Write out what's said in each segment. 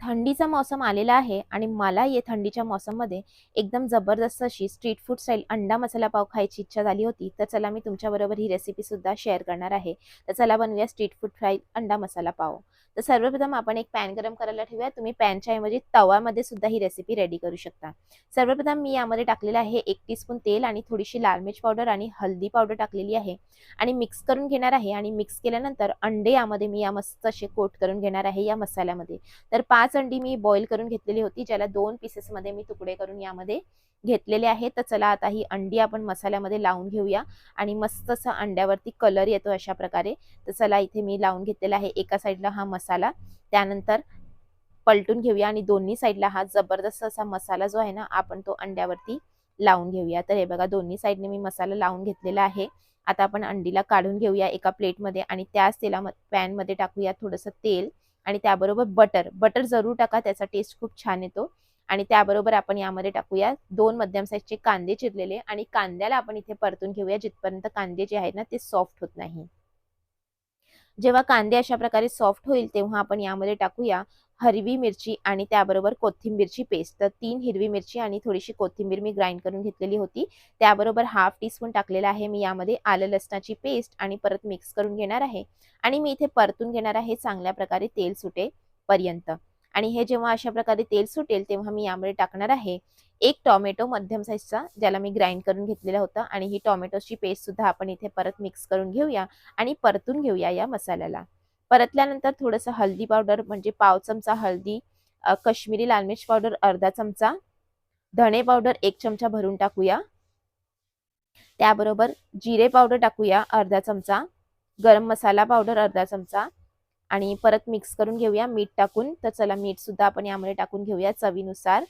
थंडीचा मौसम आलेला आहे आणि मला या थंडीच्या मौसममध्ये एकदम जबरदस्त अशी स्ट्रीट फूड स्टाईल अंडा मसाला पाव खायची इच्छा झाली होती तर चला मी तुमच्याबरोबर ही रेसिपी सुद्धा शेअर करणार आहे. तर चला बनवूया स्ट्रीट फूड स्टाईल अंडा मसाला पाव. तर सर्वप्रथम आपण एक पॅन गरम करायला ठेवूया. तुम्ही पॅनच्या ऐवजी तवामध्ये सुद्धा ही रेसिपी रेडी करू शकता. सर्वप्रथम मी यामध्ये टाकलेलं आहे एक टीस्पून तेल आणि थोडीशी लाल मिर्च पावडर आणि हल्दी पावडर टाकलेली आहे. आणि मिक्स करून घेणार आहे आणि मिक्स केल्यानंतर अंडे यामध्ये मी या मस्त असे कोट करून घेणार आहे या मसाल्यामध्ये. तर पाच अंडी मी बॉईल करून घेतलेली होती ज्याला दोन पीसेसमध्ये मी तुकडे करून यामध्ये घेतलेले आहे. तर चला आता ही अंडी आपण मसाल्यामध्ये लावून घेऊया. आणि मस्त असं अंड्यावरती कलर येतो अशा प्रकारे. तर चला इथे मी लावून घेतलेला आहे एका साईडला हा मसाला. त्यानंतर पलटून घेऊया आणि दोन्ही साईडला हा जबरदस्त असा मसाला जो आहे ना आपण तो अंड्यावरती लावून घेऊया. तर हे बघा दोन्ही साईडने मी मसाला लावून घेतलेला आहे. आता आपण अंडीला काढून घेऊया एका प्लेटमध्ये आणि त्याच तेला पॅनमध्ये टाकूया थोडंसं तेल. आणि त्याबरोबर बटर बटर जरूर टाका त्याचा टेस्ट खूप छान येतो. आणि त्याबरोबर आपण यामध्ये टाकूया दोन मध्यम साईजचे कांदे चिरलेले आणि कांद्याला आपण इथे परतून घेऊया जिथपर्यंत कांदे जे आहेत ना ते सॉफ्ट होत नाही. जेव्हा कांदे अशा प्रकारे सॉफ्ट होईल तेव्हा आपण यामध्ये टाकूया हिरवी मिरची आणि त्याबरोबर कोथिंबीरची पेस्ट तर तीन हिरवी मिरची आणि थोडीशी कोथिंबीर मी ग्राइंड करून घेतलेली होती. त्याबरोबर हाफ टीस्पून टाकलेला आहे मी यामध्ये आलं लसणाची पेस्ट आणि परत मिक्स करून घेणार आहे. आणि मी इथे परतून घेणार आहे चांगल्या प्रकारे तेल सुटेपर्यंत. आणि हे जेव्हा अशा प्रकारे तेल सुटेल तेव्हा मी यामध्ये टाकणार आहे एक टॉमॅटो मध्यम साईजचा ज्याला मी ग्राइंड करून घेतलेला होता. आणि ही टॉमॅटोची पेस्ट सुद्धा आपण इथे परत मिक्स करून घेऊया आणि परतून घेऊया या मसाल्याला. परतल्यानंतर थोडंसं हळदी पावडर म्हणजे पाव चमचा हळदी कश्मीरी लाल मिर्च पावडर अर्धा चमचा धणे पावडर एक चमचा भरून टाकूया. त्याबरोबर जिरे पावडर टाकूया अर्धा चमचा गरम मसाला पावडर अर्धा चमचा आणि परत मिक्स करून घेऊया मीठ टाकून. तर चला मीठ सुद्धा आपण यामध्ये टाकून घेऊया चवीनुसार.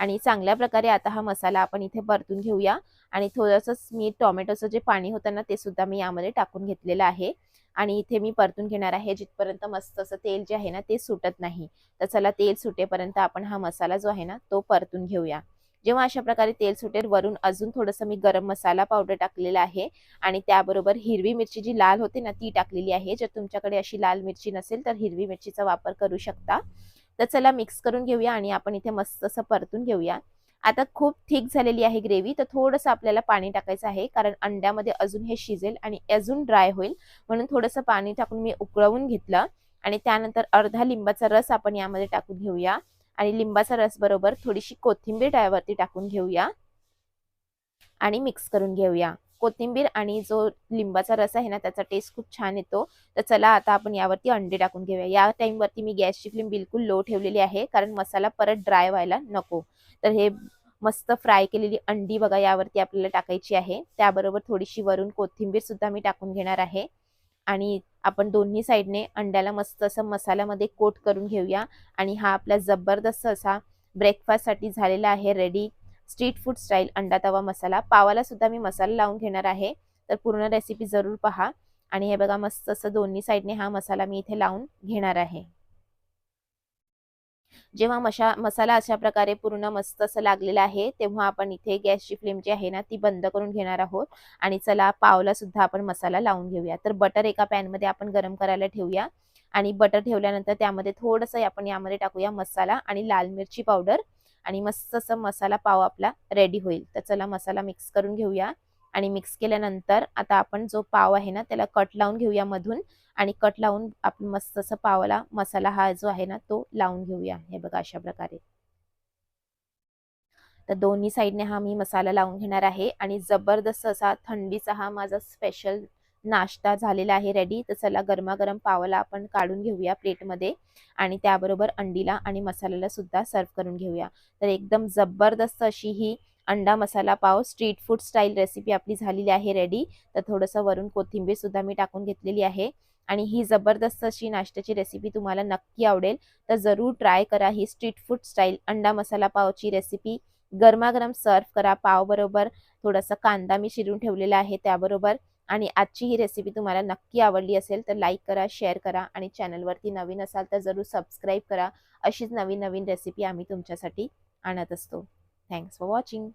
आणि चांगल्या प्रकारे आता हा मसाला आपण इथे परतून घेऊया. आणि थोडंसं मी टोमॅटोचं जे पाणी होतं ना ते सुद्धा मी यामध्ये टाकून घेतलेलं आहे. आणि इथे मी परतून घेणार आहे जिथपर्यंत मस्त असं तेल जे आहे ना ते सुटत नाही. तर चला तेल सुटेपर्यंत आपण हा मसाला जो आहे ना तो परतून घेऊया. जेव्हा अशा प्रकारे तेल सुटेल वरून अजून थोडंसं मी गरम मसाला पावडर टाकलेला आहे. आणि त्याबरोबर हिरवी मिरची जी लाल होते ना ती टाकलेली आहे. जर तुमच्याकडे अशी लाल मिरची नसेल तर हिरवी मिरचीचा वापर करू शकता. तर चला मिक्स करून घेऊया आणि आपण इथे मस्त असं परतून घेऊया. आता खूप थिक झालेली आहे ग्रेव्ही तर थोडंसं आपल्याला पाणी टाकायचं आहे कारण अंड्यामध्ये अजून हे शिजेल आणि अजून ड्राय होईल. म्हणून थोडंसं पाणी टाकून मी उकळवून घेतलं आणि त्यानंतर अर्धा लिंबाचा रस आपण यामध्ये टाकून घेऊया. आणि लिंबाचा रस बरोबर थोडीशी कोथिंबीर त्यावरती टाकून घेऊया. आणि मिक्स करून घेऊया. कोथिंबीर आणि जो लिंबाचा रस आहे ना त्याचा टेस्ट खूप छान येतो. तर चला आता आपण यावरती अंडे टाकून घेऊया. या टाइमवरती मी गॅसची फ्लेम बिलकुल लो ठेवलेली आहे कारण मसाला परत ड्राय व्हायला नको. तर हे मस्त फ्राय केलेली अंडी बघा यावरती आपल्याला टाकायची आहे. त्याबरोबर थोडीशी वरून कोथिंबीर सुद्धा मी टाकून घेणार आहे. आणि आपण दोन्ही साईडने अंड्याला मस्त असं मसाल्यामध्ये कोट करून घेऊया. आणि हा आपला जबरदस्त असा ब्रेकफास्टसाठी झालेला आहे रेडी स्ट्रीट फूड स्टाईल अंडा तवा मसाला. पावाला सुद्धा मी मसाला लावून घेणार आहे. तर पूर्ण रेसिपी जरूर पहा. आणि हे बघा मस्त असं दोन्ही साईडने हा मसाला मी इथे लावून घेणार आहे. जेव्हा मशा मसाला अशा प्रकारे पूर्ण मस्त असं लागलेला आहे तेव्हा आपण इथे गॅसची फ्लेम जी आहे ना ती बंद करून घेणार आहोत. आणि चला पावला सुद्धा आपण मसाला लावून घेऊया. तर बटर एका पॅनमध्ये आपण गरम करायला ठेवूया. आणि बटर ठेवल्यानंतर त्यामध्ये थोडंसं आपण यामध्ये टाकूया मसाला आणि लाल मिरची पावडर. आणि मस्त असं मसाला पाव आपला रेडी होईल. तर चला मसाला मिक्स करून घेऊया. आणि मिक्स केल्यानंतर आता आपण जो पाव आहे ना त्याला कट लावून घेऊया मधून. आणि कट लावून आपण मस्त असं पावाला मसाला हा जो आहे ना तो लावून घेऊया. हे बघा अशा प्रकारे. तर दोन्ही साईडने हा मी मसाला लावून घेणार आहे. आणि जबरदस्त असा थंडीचा हा माझा स्पेशल नाश्ता झालेला आहे रेडी तर चला गरमागरम पावाला आपण काढून घेऊया प्लेटमध्ये. आणि त्याबरोबर अंडीला आणि मसाल्याला सुद्धा सर्व करून घेऊया. तर एकदम जबरदस्त अशी ही अंडा मसाला पाव स्ट्रीट फूड स्टाईल रेसिपी आपली झालेली आहे रेडी तर थोडंसं वरून कोथिंबीर सुद्धा मी टाकून घेतलेली आहे. आणि ही जबरदस्त अशी नाश्त्याची रेसिपी तुम्हाला नक्की आवडेल तर जरूर ट्राय करा ही स्ट्रीट फूड स्टाईल अंडा मसाला पावची रेसिपी गरमागरम सर्व करा पाव बरोबर थोडासा कांदा मी शिरून ठेवलेला आहे त्याबरोबर. आणि आजची ही रेसिपी तुम्हाला नक्की आवडली असेल तर लाईक करा शेअर करा आणि चॅनलवरती नवीन असाल तर जरूर सबस्क्राईब करा. अशीच नवीन नवीन रेसिपी आम्ही तुमच्यासाठी आणत असतो. Thanks for watching